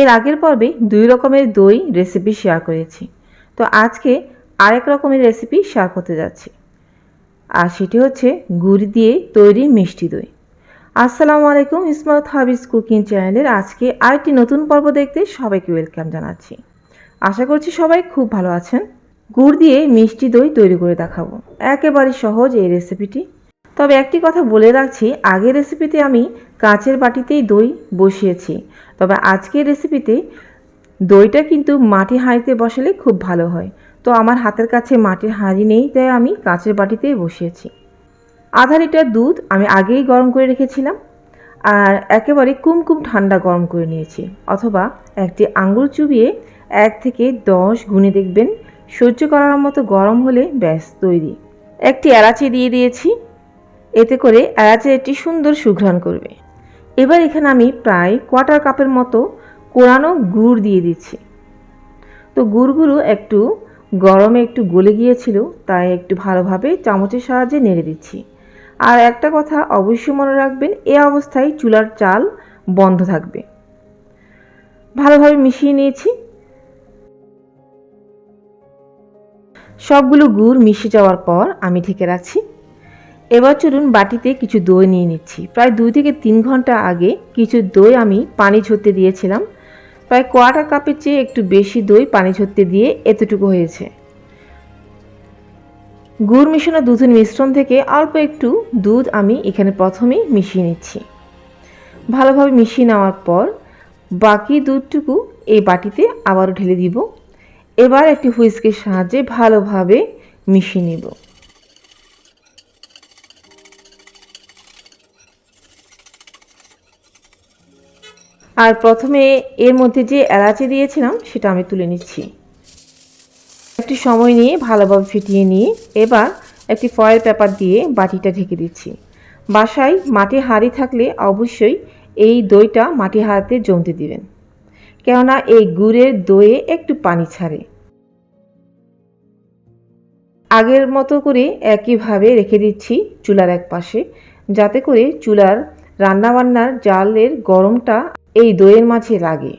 এর আগের পর্বে দুই রকমের দই রেসিপি শেয়ার করেছি। তো আজকে আরেক রকমের রেসিপি শেয়ার করতে যাচ্ছি। আর সেটি হচ্ছে গুড় দিয়ে তৈরি মিষ্টি দই। আসসালামু আলাইকুম, ইসমাত হাবিজ কুকিং চ্যানেলের আজকে আরেকটি নতুন পর্ব দেখতে সবাইকে ওয়েলকাম জানাচ্ছি। আশা করছি সবাই খুব ভালো আছেন। গুড় দিয়ে মিষ্টি দই তৈরি করে দেখাবো। একেবারে সহজ এই রেসিপিটি তবে একটি কথা বলে রাখছি, আগের রেসিপিতে আমি কাঁচের বাটিতেই দই বসিয়েছি। তবে আজকের রেসিপিতে দইটা কিন্তু মাটি হাঁড়িতে বসালে খুব ভালো হয়। তো আমার হাতের কাছে মাটির হাঁড়ি নেই, তাই আমি কাঁচের বাটিতেই বসিয়েছি। আধা লিটার দুধ আমি আগেই গরম করে রেখেছিলাম আর একেবারে কুমকুম ঠান্ডা গরম করে নিয়েছি। অথবা একটি আঙুল চুবিয়ে এক থেকে দশ গুণে দেখবেন, সহ্য করার মতো গরম হলে ব্যাস, তৈরি। একটি এলাচি দিয়ে দিয়েছি। এতে করে একটি সুন্দর সুঘ্রাণ করবে। এবার এখানে আমি প্রায় কোয়ার্টার কাপের মতো কোরানো গুড় দিয়ে দিচ্ছি। তো গুড়গুলো একটু গরমে একটু গলে গিয়েছিল, তাই একটু ভালোভাবে চামচের সাহায্যে নেড়ে দিচ্ছি। আর একটা কথা অবশ্যই মনে রাখবেন, এ অবস্থায় চুলার চাল বন্ধ থাকবে। ভালোভাবে মিশিয়ে নিয়েছি। সবগুলো গুড় মিশে যাওয়ার পর আমি ঢেকে রাখছি। এবার চলুন বাটিতে কিছু দই নিয়ে নিচ্ছি। প্রায় দুই থেকে তিন ঘণ্টা আগে কিছু দই আমি পানি ঝরতে দিয়েছিলাম। প্রায় কোয়াটার কাপের চেয়ে একটু বেশি দই পানি ঝরতে দিয়ে এতটুকু হয়েছে। গুড় মিশানো দুধের মিশ্রণ থেকে অল্প একটু দুধ আমি এখানে প্রথমেই মিশিয়ে নিচ্ছি। ভালোভাবে মিশিয়ে নেওয়ার পর বাকি দুধটুকু এই বাটিতে আবারও ঢেলে দিব। এবার একটি হুইস্কের সাহায্যে ভালোভাবে মিশিয়ে নেব। আর প্রথমে এর মধ্যে যে এলাচি দিয়েছিলাম, সেটা আমি তুলে নিচ্ছি। একটি সময় নিয়ে ভালোভাবে ফিটিয়ে নিয়ে এবার একটি ফয়েল পেপার দিয়ে বাটিটা ঢেকে দিচ্ছি। বাসায় মাটি হাঁড়ি থাকলে অবশ্যই এই দইটা মাটি হাঁড়িতে জমতে দিবেন। কেননা এই গুড়ের দইয়ে একটু পানি ছাড়ে। আগের মতো করে একইভাবে রেখে দিচ্ছি চুলার এক পাশে যাতে করে চুলার রান্নাবান্নার জালের গরমটা এই দইয়ের মাঝে লাগে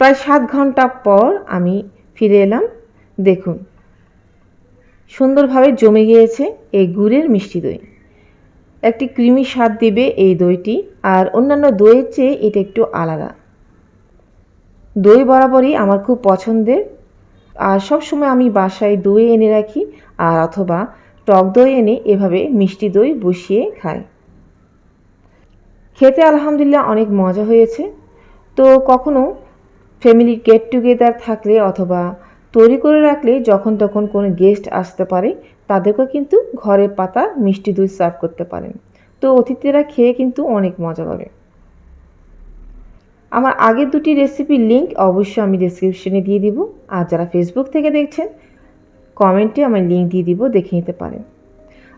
প্রায় সাত ঘণ্টা পর আমি ফিরে এলাম। দেখুন, সুন্দরভাবে জমে গিয়েছে এই গুড়ের মিষ্টি দই। একটি ক্রিমি স্বাদ দিবে এই দইটি, আর অন্যান্য দইয়ের চেয়ে এটা একটু আলাদা। দই বরাবরই আমার খুব পছন্দের, আর সব সময় আমি বাসায় দই এনে রাখি, আর অথবা টক দই এনে এভাবে মিষ্টি দই বসিয়ে খাই। খেতে আলহামদুলিল্লাহ অনেক মজা হয়েছে। তো কখনো ফ্যামিলির গেট টুগেদার থাকলে অথবা তৈরি করে রাখলে যখন তখন কোনো গেস্ট আসতে পারে, তাদেরকেও কিন্তু ঘরের পাতা মিষ্টি দুধ সার্ভ করতে পারেন। তো অতিথিরা খেয়ে কিন্তু অনেক মজা পাবে। আমার আগের দুটি রেসিপির লিঙ্ক অবশ্যই আমি ডিসক্রিপশনে দিয়ে দিব। আর যারা ফেসবুক থেকে দেখছেন কমেন্টে আমার লিঙ্ক দিয়ে দিব, দেখে নিতে পারেন।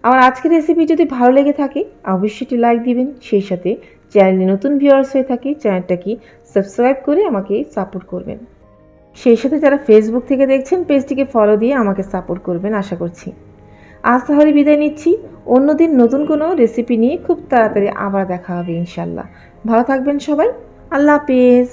আমার আজকের রেসিপি যদি ভালো লেগে থাকে, অবশ্যই একটি লাইক দিবেন। সেই সাথে চ্যানেলে নতুন ভিউয়ার্স হয়ে থাকে চ্যানেলটাকে সাবস্ক্রাইব করে আমাকে সাপোর্ট করবেন। সেই সাথে যারা ফেসবুক থেকে দেখছেন পেজটিকে ফলো দিয়ে আমাকে সাপোর্ট করবেন, আশা করছি। আজ তাহলে বিদায় নিচ্ছি। অন্যদিন নতুন কোনো রেসিপি নিয়ে খুব তাড়াতাড়ি আবার দেখা হবে ইনশাল্লাহ ভালো থাকবেন সবাই। আল্লাহ হাফেজ।